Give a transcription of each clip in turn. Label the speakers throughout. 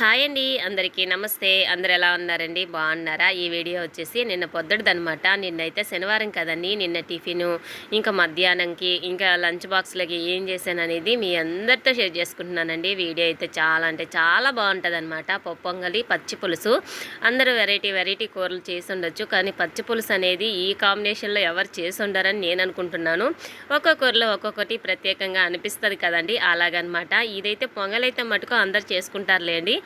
Speaker 1: Hi అండి అందరికీ నమస్తే. అందరు ఎలా ఉన్నారండి? బాగున్నారా? ఈ వీడియో వచ్చేసి నిన్న పొద్దుడదనమాట నిన్నైతే శనివారం కదండి. నిన్న టిఫిను ఇంకా మధ్యాహ్నంకి ఇంకా లంచ్ బాక్స్లకి ఏం చేశాను అనేది మీ అందరితో షేర్ చేసుకుంటున్నానండి. వీడియో అయితే చాలా అంటే చాలా బాగుంటుంది అనమాట పొంగలి పచ్చి పులుసు. అందరూ వెరైటీ వెరైటీ కూరలు చేసి ఉండొచ్చు. కానీ పచ్చి పులుసు అనేది ఈ కాంబినేషన్లో ఎవరు చేసి ఉండరని నేను అనుకుంటున్నాను. ఒక్కొక్క కూరలో ఒక్కొక్కటి ప్రత్యేకంగా అనిపిస్తుంది కదండి. అలాగనమాట ఇదైతే పొంగలైతే మటుకు అందరు చేసుకుంటారులేండి.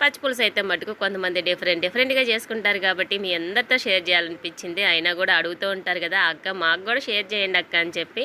Speaker 1: పచ్చి పులుసు అయితే మటుకు కొంతమంది డిఫరెంట్ డిఫరెంట్గా చేసుకుంటారు కాబట్టి మీ అందరితో షేర్ చేయాలనిపించింది. అయినా కూడా అడుగుతూ ఉంటారు కదా అక్క మాకు కూడా షేర్ చేయండి అక్క అని చెప్పి.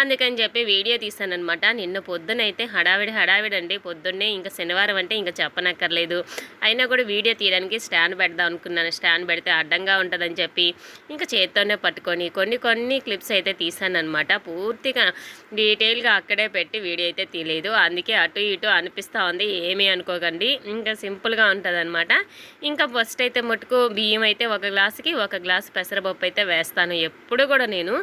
Speaker 1: అందుకని చెప్పి వీడియో తీసానమాట నిన్న పొద్దునైతే హడావిడి హడావిడి అండి పొద్దున్నే ఇంకా శనివారం అంటే ఇంకా చెప్పనక్కర్లేదు. అయినా కూడా వీడియో తీయడానికి స్టాండ్ పెడదాం అనుకున్నాను. స్టాండ్ పెడితే అడ్డంగా ఉంటుందని చెప్పి ఇంకా చేత్తోనే పట్టుకొని కొన్ని కొన్ని క్లిప్స్ అయితే తీసాను అనమాట పూర్తిగా డీటెయిల్గా అక్కడే పెట్టి వీడియో అయితే తీయలేదు. అందుకే అటు ఇటు అనిపిస్తూ ఉంది. ఏమీ అనుకోకండి. ఇంకా సింపుల్గా ఉంటుంది అనమాట ఇంకా ఫస్ట్ అయితే మటుకు బియ్యం అయితే ఒక గ్లాసుకి ఒక గ్లాసు పెసరపప్పు అయితే వేస్తాను ఎప్పుడు కూడా నేను.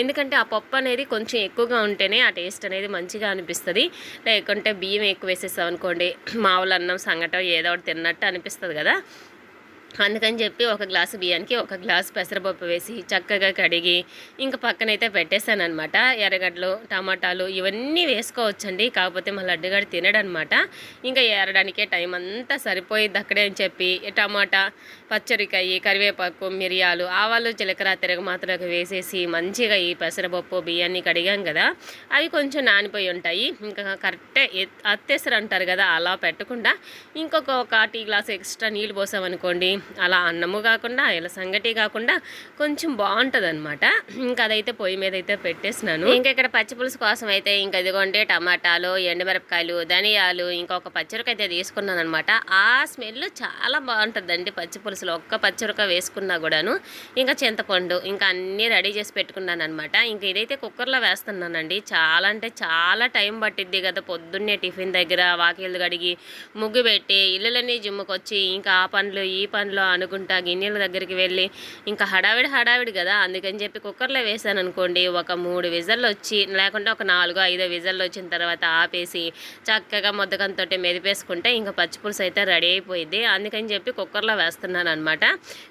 Speaker 1: ఎందుకంటే ఆ పప్పు అనేది కొంచెం ఎక్కువగా ఉంటేనే ఆ టేస్ట్ అనేది మంచిగా అనిపిస్తుంది. లేకుంటే బియ్యం ఎక్కువ వేసేసాం అనుకోండి మామూలు అన్నం సంగటం ఏదో ఒకటి తిన్నట్టు అనిపిస్తుంది కదా. అందుకని చెప్పి ఒక గ్లాసు బియ్యానికి ఒక గ్లాసు పెసరపప్పు వేసి చక్కగా కడిగి ఇంకా పక్కనైతే పెట్టేశాను అనమాట ఎర్రగడ్డలు టమాటాలు ఇవన్నీ వేసుకోవచ్చండి. కాకపోతే మా లడ్డుగాడు తినడనమాట ఇంకా ఏరడానికే టైం అంతా సరిపోయిద్ది అక్కడే అని చెప్పి టమాటా పచ్చరికాయ కరివేపాకు మిరియాలు ఆవాలు జీలకర్ర తిరగమాతలోకి వేసేసి మంచిగా ఈ పెసరపప్పు బియ్యాన్ని కడిగాం కదా. అవి కొంచెం నానిపోయి ఉంటాయి. ఇంకా కరెక్టే అత్తేసరు అంటారు కదా అలా పెట్టకుండా ఇంకొక ఒక టీ గ్లాస్ ఎక్స్ట్రా నీళ్ళు పోసామనుకోండి అలా అన్నము కాకుండా ఇలా సంగటి కాకుండా కొంచెం బాగుంటుంది అనమాట ఇంకా అదైతే పొయ్యి మీద అయితే పెట్టేసినాను. ఇంకా ఇక్కడ పచ్చిపులుసు కోసం అయితే ఇంకా ఇదిగోండి టమాటాలు ఎండుమిరపకాయలు ధనియాలు ఇంకొక పచ్చిరకాయ అయితే తీసుకున్నాను అనమాట ఆ స్మెల్ చాలా బాగుంటుందండి పచ్చిపులుసులో ఒక్క పచ్చిరకాయ వేసుకున్నా కూడాను. ఇంకా చింతపండు ఇంకా అన్నీ రెడీ చేసి పెట్టుకున్నాను అనమాట ఇంకా ఇదైతే కుక్కర్లో వేస్తున్నానండి. చాలా అంటే చాలా టైం పట్టిద్ది కదా పొద్దున్నే టిఫిన్ దగ్గర వాకిళ్ళు కడిగి ముగ్గు పెట్టి ఇల్లులన్నీ జిమ్ముకొచ్చి ఇంకా ఆ పనులు ఈ పనులు అనుకుంటా గిన్నెల దగ్గరికి వెళ్ళి ఇంకా హడావిడి హడావిడి కదా అందుకని చెప్పి కుక్కర్లో వేసాను అనుకోండి ఒక మూడు విజల్లు వచ్చి లేకుంటే ఒక నాలుగో ఐదో విజల్లు వచ్చిన తర్వాత ఆపేసి చక్కగా ముద్దకంతో మెదిపేసుకుంటే ఇంకా పచ్చిపులుసు అయితే రెడీ అయిపోయింది అందుకని చెప్పి కుక్కర్లో వేస్తున్నాను అనమాట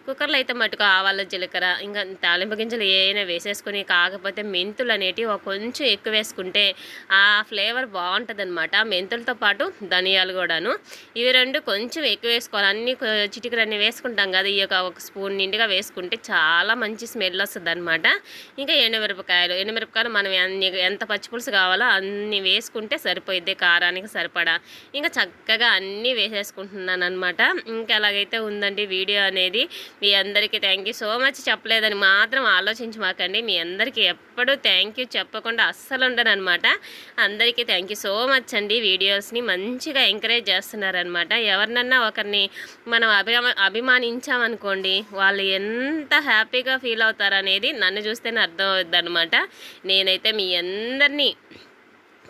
Speaker 1: కుక్కర్లో అయితే మటుకు ఆవాల జీలకర్ర ఇంకా తాలింపు గింజలు ఏమైనా వేసేసుకుని కాకపోతే మెంతులు అనేటివి కొంచెం ఎక్కువ వేసుకుంటే ఆ ఫ్లేవర్ బాగుంటుంది అనమాట మెంతులతో పాటు ధనియాలు కూడాను. ఇవి రెండు కొంచెం ఎక్కువ వేసుకోవాలి. అన్ని చిటికలు అన్ని వేసుకుంటాం కదా ఈ యొక్క ఒక స్పూన్ నిండుగా వేసుకుంటే చాలా మంచి స్మెల్ వస్తుంది అనమాట ఇంకా ఎండుమిరపకాయలు ఎండుమిరపకాయలు మనం అన్ని ఎంత పచ్చిపులుసు కావాలో అన్ని వేసుకుంటే సరిపోయిద్ది కారానికి సరిపడా. ఇంకా చక్కగా అన్నీ వేసేసుకుంటున్నాను అనమాట ఇంకా అలాగైతే ఉందండి వీడియో అనేది మీ అందరికీ థ్యాంక్ యూ సో మచ్ చెప్పలేదని మాత్రం ఆలోచించి మాకండి. మీ అందరికీ ఎప్పుడూ థ్యాంక్ యూ చెప్పకుండా అస్సలు ఉండను అనమాట అందరికీ థ్యాంక్ యూ సో మచ్ అండి. వీడియోస్ని మంచిగా ఎంకరేజ్ చేస్తున్నారనమాట ఎవరినన్నా ఒకరిని మనం అభిమా అభిమానించామనుకోండి వాళ్ళు ఎంత హ్యాపీగా ఫీల్ అవుతారనేది నన్ను చూస్తేనే అర్థం అవుద్ది అనమాట నేనైతే మీ అందరినీ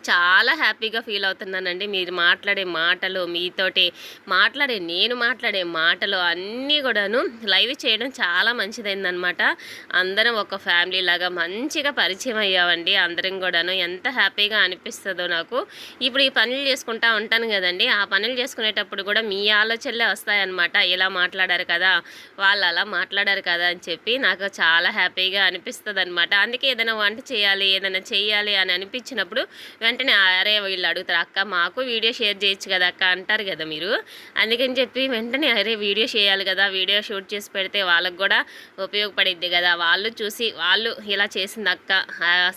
Speaker 1: చాలా హ్యాపీగా ఫీల్ అవుతున్నానండి. మీరు మాట్లాడే మాటలు మీతోటి మాట్లాడే నేను మాట్లాడే మాటలు అన్నీ కూడాను లైవ్ చేయడం చాలా మంచిదైందనమాట అందరం ఒక ఫ్యామిలీ లాగా మంచిగా పరిచయం అయ్యామండి. అందరం కూడాను ఎంత హ్యాపీగా అనిపిస్తుందో నాకు. ఇప్పుడు ఈ పనులు చేసుకుంటా ఉంటాను కదండి. ఆ పనులు చేసుకునేటప్పుడు కూడా మీ ఆలోచనలే వస్తాయన్నమాట. ఇలా మాట్లాడారు కదా వాళ్ళు అలా మాట్లాడారు కదా అని చెప్పి నాకు చాలా హ్యాపీగా అనిపిస్తుంది అనమాట అందుకే ఏదైనా వంట చేయాలి ఏదైనా చేయాలి అని అనిపించినప్పుడు వెంటనే అరే వీళ్ళు అడుగుతారు అక్క మాకు వీడియో షేర్ చేయొచ్చు కదా అక్క అంటారు కదా మీరు. అందుకని చెప్పి వెంటనే అరే వీడియో చేయాలి కదా వీడియో షూట్ చేసి పెడితే వాళ్ళకు కూడా ఉపయోగపడిద్ది కదా. వాళ్ళు చూసి వాళ్ళు ఇలా చేసింది అక్క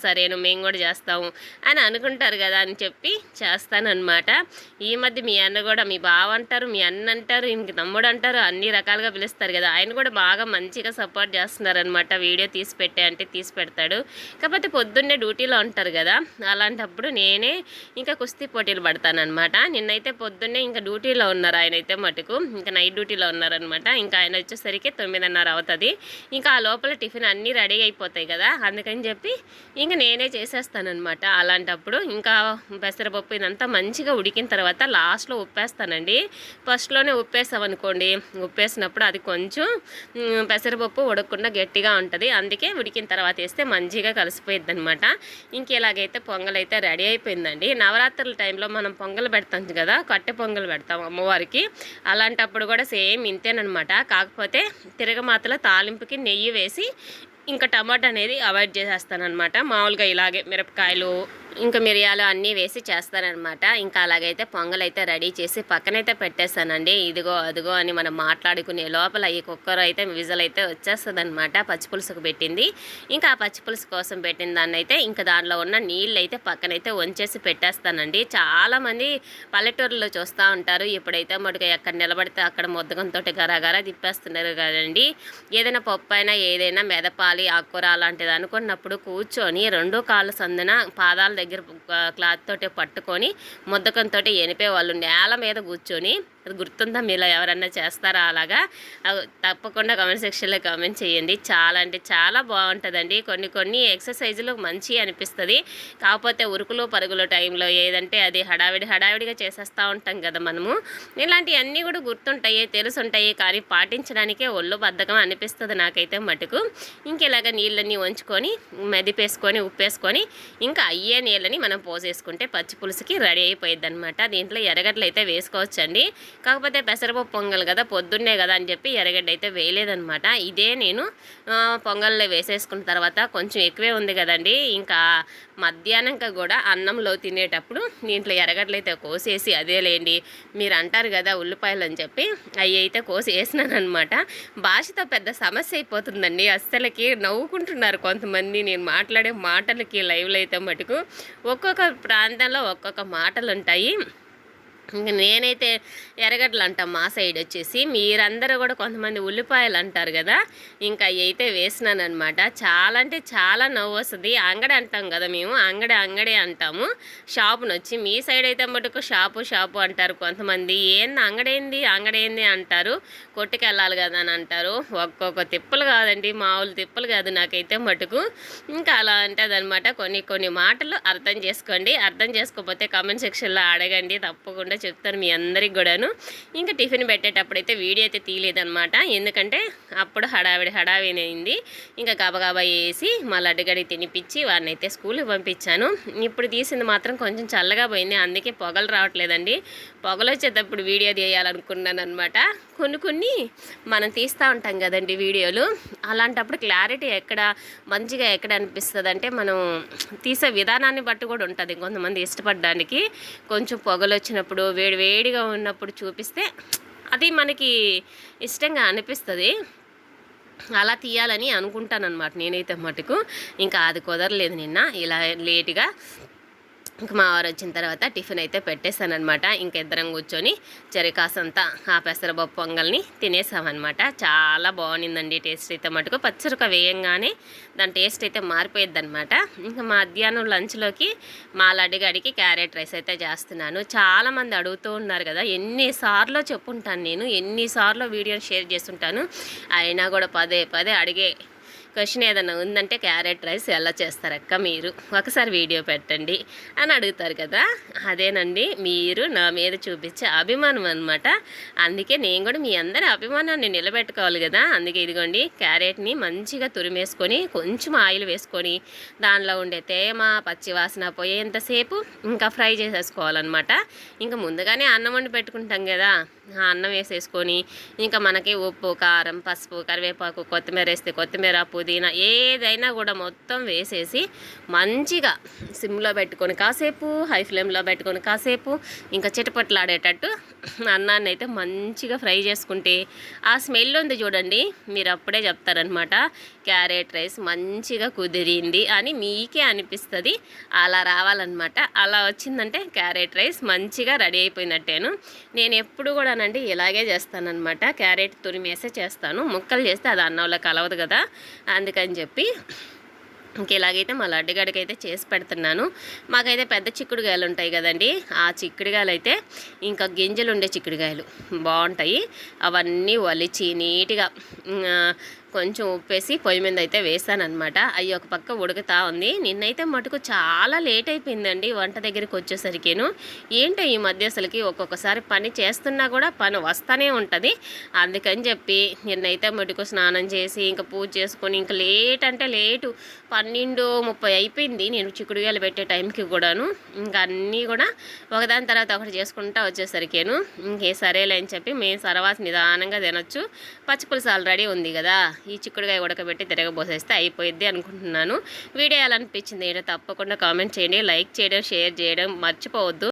Speaker 1: సరేను మేము కూడా చేస్తాము అని అనుకుంటారు కదా అని చెప్పి చేస్తానమాట ఈ మధ్య మీ అన్న కూడా మీ బావ అంటారు మీ అన్న అంటారు ఇంక తమ్ముడు అంటారు అన్ని రకాలుగా పిలుస్తారు కదా. ఆయన కూడా బాగా మంచిగా సపోర్ట్ చేస్తున్నారనమాట వీడియో తీసి పెట్టే అంటే తీసి పెడతాడు. కాకపోతే పొద్దున్నే డ్యూటీలో ఉంటారు కదా అలాంటప్పుడు నేనే ఇంకా కుస్తీ పోటీలు పడతానమాట నిన్నైతే పొద్దున్నే ఇంకా డ్యూటీలో ఉన్నారు ఆయన అయితే మటుకు. ఇంకా నైట్ డ్యూటీలో ఉన్నారనమాట ఇంకా ఆయన వచ్చేసరికి తొమ్మిదిన్నర అవుతుంది. ఇంకా ఆ లోపల టిఫిన్ అన్నీ రెడీ అయిపోతాయి కదా. అందుకని చెప్పి ఇంకా నేనే చేసేస్తానమాట అలాంటప్పుడు. ఇంకా పెసరపప్పు ఇదంతా మంచిగా ఉడికిన తర్వాత లాస్ట్లో ఉప్పేస్తానండి. ఫస్ట్లోనే ఉప్పేసామనుకోండి ఉప్పేసినప్పుడు అది కొంచెం పెసరపప్పు ఉడకకుండా గట్టిగా ఉంటుంది. అందుకే ఉడికిన తర్వాత వేస్తే మంచిగా కలిసిపోయిద్ది అనమాట ఇంక ఇలాగైతే పొంగల్ అయితే రెడీ అయిపోయిందండి. నవరాత్రుల టైంలో మనం పొంగల్ పెడతాం కదా కట్టె పొంగల్ పెడతాం అమ్మవారికి. అలాంటప్పుడు కూడా సేమ్ ఇంతేనమాట కాకపోతే తిరగమాతలో తాలింపుకి నెయ్యి వేసి ఇంకా టమాటా అనేది అవాయిడ్ చేసేస్తాను అనమాట మామూలుగా ఇలాగే మిరపకాయలు ఇంకా మిరియాలు అన్నీ వేసి చేస్తారనమాట ఇంకా అలాగైతే పొంగల్ అయితే రెడీ చేసి పక్కనైతే పెట్టేస్తానండి. ఇదిగో అదిగో అని మనం మాట్లాడుకునే లోపల ఈ కుక్కర్ అయితే విజల్ అయితే వచ్చేస్తుంది అనమాట పచ్చిపులుసుకు పెట్టింది. ఇంకా ఆ పచ్చిపులుసు కోసం పెట్టిన దాన్ని అయితే ఇంకా దానిలో ఉన్న నీళ్ళు అయితే పక్కనైతే వంచేసి పెట్టేస్తానండి. చాలామంది పల్లెటూరులో చూస్తూ ఉంటారు. ఇప్పుడైతే మటుకు ఎక్కడ నిలబడితే అక్కడ మొద్దకంతో గరాగరా తిప్పేస్తున్నారు కదండి. ఏదైనా పప్పు అయినా ఏదైనా మెదపాలి ఆకుకూర అలాంటిది అనుకున్నప్పుడు కూర్చొని రెండు కాళ్ళ సందున పాదాల దగ్గర క్లాత్ తోటే పట్టుకొని ముద్దకంతో ఎనిపే వాళ్ళు నేల మీద కూర్చొని అది గుర్తుందా? మీలో ఎవరన్నా చేస్తారా అలాగా? తప్పకుండా కామెంట్ సెక్షన్లో కామెంట్ చేయండి. చాలా అంటే చాలా బాగుంటుందండి. కొన్ని కొన్ని ఎక్సర్సైజులు మంచి అనిపిస్తుంది. కాకపోతే ఉరుకులు పరుగుల టైంలో ఏదంటే అది హడావిడి హడావిడిగా చేసేస్తూ ఉంటాం కదా మనము. ఇలాంటివన్నీ కూడా గుర్తుంటాయి తెలుసుంటాయి. కానీ పాటించడానికే ఒళ్ళు బద్ధకం అనిపిస్తుంది నాకైతే మటుకు. ఇంకెలాగ నీళ్ళని నీళ్ళన్నీ వంచుకొని మెదిపేసుకొని ఉప్పేసుకొని ఇంకా అయ్యే నీళ్ళని మనం పోసేసుకుంటే పచ్చి పులుసుకి రెడీ అయిపోయిద్ది అనమాట దీంట్లో ఎర్రగడ్డలు అయితే వేసుకోవచ్చండి. కాకపోతే పెసరపప్పు పొంగల్ కదా పొద్దున్నే కదా అని చెప్పి ఎర్రగడ్డ అయితే వేయలేదనమాట ఇదే నేను పొంగల్లో వేసేసుకున్న తర్వాత కొంచెం ఎక్కువే ఉంది కదండి. ఇంకా మధ్యాహ్నంక కూడా అన్నంలో తినేటప్పుడు దీంట్లో ఎర్రగడ్డలు అయితే కోసేసి అదేలేండి మీరు అంటారు కదా ఉల్లిపాయలు అని చెప్పి అవి అయితే కోసి వేసినాను అనమాట భాషతో పెద్ద సమస్య అయిపోతుందండి. అస్సలకి నవ్వుకుంటున్నారు కొంతమంది. నేను మాట్లాడే మాటలకి లైవ్లో అయితే మటుకు ఒక్కొక్క ప్రాంతంలో ఒక్కొక్క మాటలు ఉంటాయి ఇంకా నేనైతే ఎర్రగడ్డలు అంటాం మా సైడ్ వచ్చేసి. మీరందరూ కూడా కొంతమంది ఉల్లిపాయలు అంటారు కదా ఇంకా అవి అయితే వేసినాను అనమాట చాలా అంటే చాలా నవ్వు వస్తుంది. అంగడి అంటాం కదా మేము అంగడి అంగడి అంటాము. షాపును వచ్చి మీ సైడ్ అయితే మటుకు షాపు షాపు అంటారు కొంతమంది. ఏంది అంగడేంది అంగడేంది అంటారు. కొట్టుకెళ్ళాలి కదా అని అంటారు. ఒక్కొక్క తిప్పలు కాదండి మామూలు తిప్పలు కాదు నాకైతే మటుకు. ఇంకా అలా ఉంటుంది అనమాట కొన్ని కొన్ని మాటలు అర్థం చేసుకోండి. అర్థం చేసుకోకపోతే కామెంట్ సెక్షన్లో అడగండి తప్పకుండా చెప్తాను మీ అందరికి కూడాను. ఇంకా టిఫిన్ పెట్టేటప్పుడు అయితే వీడియో అయితే తీయలేదనమాట ఎందుకంటే అప్పుడు హడావిడి హడావిడి అయింది ఇంకా గబగబా వేసి మా లడ్డుగడి తినిపించి వాడిని అయితే స్కూల్కి పంపించాను. ఇప్పుడు తీసింది మాత్రం కొంచెం చల్లగా పోయింది. అందుకే పొగలు రావట్లేదండి. పొగలు వచ్చేటప్పుడు వీడియో తీయాలనుకున్నాను అనమాట కొన్ని కొన్ని మనం తీస్తూ ఉంటాం కదండి వీడియోలు. అలాంటప్పుడు క్లారిటీ ఎక్కడ మంచిగా ఎక్కడ అనిపిస్తుంది అంటే మనం తీసే విధానాన్ని బట్టి కూడా ఉంటుంది. కొంతమంది ఇష్టపడడానికి కొంచెం పొగలు వచ్చినప్పుడు వేడి వేడిగా ఉన్నప్పుడు చూపిస్తే అది మనకి ఇష్టంగా అనిపిస్తుంది. అలా తీయాలని అనుకుంటాను అనమాట నేనైతే మటుకు. ఇంకా అది కుదరలేదు నిన్న. ఇలా లేటుగా ఇంక మా వారు వచ్చిన తర్వాత టిఫిన్ అయితే పెట్టేశానమాట ఇంక ఇద్దరం కూర్చొని చెరికాసంతా ఆ పెసరపప్పు పొంగల్ని తినేసామన్నమాట. చాలా బాగుండిందండి టేస్ట్ అయితే మటుకు. పచ్చరిక వేయంగానే దాని టేస్ట్ అయితే మారిపోయింది అనమాట ఇంకా మధ్యాహ్నం లంచ్లోకి మా లడ్డుగాడికి క్యారెట్ రైస్ అయితే చేస్తున్నాను. చాలామంది అడుగుతూ ఉన్నారు కదా ఎన్నిసార్లు చెప్పుంటాను నేను? ఎన్నిసార్లు వీడియోని షేర్ చేస్తుంటాను? అయినా కూడా పదే పదే అడిగే క్వశ్చన్ ఏదైనా ఉందంటే క్యారెట్ రైస్ ఎలా చేస్తారక్క మీరు? ఒకసారి వీడియో పెట్టండి అని అడుగుతారు కదా. అదేనండి మీరు నా మీద చూపించే అభిమానం అనమాట అందుకే నేను కూడా మీ అందరి అభిమానాన్ని నిలబెట్టుకోవాలి కదా. అందుకే ఇదిగోండి క్యారెట్ని మంచిగా తురిమేసుకొని కొంచెం ఆయిల్ వేసుకొని దానిలో ఉండే తేమ పచ్చివాసన పోయేంతసేపు ఇంకా ఫ్రై చేసేసుకోవాలన్నమాట. ఇంకా ముందుగానే అన్నం వండి పెట్టుకుంటాం కదా. అన్నం వేసేసుకొని ఇంకా మనకి ఉప్పు కారం పసుపు కరివేపాకు కొత్తిమీర వేస్తే కొత్తిమీర పుదీనా ఏదైనా కూడా మొత్తం వేసేసి మంచిగా సిమ్లో పెట్టుకొని కాసేపు హై ఫ్లేమ్లో పెట్టుకొని కాసేపు ఇంకా చిటపట్లాడేటట్టు అన్నాన్ని అయితే మంచిగా ఫ్రై చేసుకుంటే ఆ స్మెల్ ఉంది చూడండి. మీరు అప్పుడే చెప్తారనమాట క్యారెట్ రైస్ మంచిగా కుదిరింది అని మీకే అనిపిస్తుంది. అలా రావాలన్నమాట. అలా వచ్చిందంటే క్యారెట్ రైస్ మంచిగా రెడీ అయిపోయినట్టేను. నేను ఎప్పుడు కూడానండి ఇలాగే చేస్తానన్నమాట. క్యారెట్ తురిమేసే చేస్తాను. ముక్కలు చేస్తే అది అన్నంలో కలవదు కదా. అందుకని చెప్పి ఇంక ఇలాగైతే మా లడ్డుగడికి అయితే చేసి పెడుతున్నాను. మాకైతే పెద్ద చిక్కుడుగాయలు ఉంటాయి కదండి. ఆ చిక్కుడుగాయలు అయితే ఇంకా గింజలు ఉండే చిక్కుడుగాయలు. బాగుంటాయి. అవన్నీ వలిచి నీట్గా కొంచెం ఉప్పేసి పొయ్యి మీద అయితే వేసాను అనమాట అవి ఒక పక్క ఉడుకుతా ఉంది. నిన్నైతే మటుకు చాలా లేట్ అయిపోయిందండి వంట దగ్గరికి వచ్చేసరికేను. ఏంటో ఈ మధ్య అసలుకి ఒక్కొక్కసారి పని చేస్తున్నా కూడా పని వస్తూనే ఉంటుంది. అందుకని చెప్పి నిన్నైతే మటుకు స్నానం చేసి ఇంకా పూజ చేసుకొని ఇంకా లేట్ అంటే లేటు పన్నెండు ముప్పై అయిపోయింది. నేను చిక్కుడుగాయలు పెట్టే టైంకి కూడాను. ఇంకా అన్నీ కూడా ఒకదాని తర్వాత ఒకటి చేసుకుంటా వచ్చేసరికేను. ఇంకే సరేలే అని చెప్పి మేము సరవాసి నిదానంగా తినొచ్చు. పచ్చిపులుసు ఆల్రెడీ ఉంది కదా. ఈ చిక్కుడుగాయ ఉడకబెట్టి తిరగబోసేస్తే అయిపోయిద్ది అనుకుంటున్నాను. వీడియో ఎలా అనిపించింది ఏంటో తప్పకుండా కామెంట్ చేయండి. లైక్ చేయడం షేర్ చేయడం మర్చిపోవద్దు.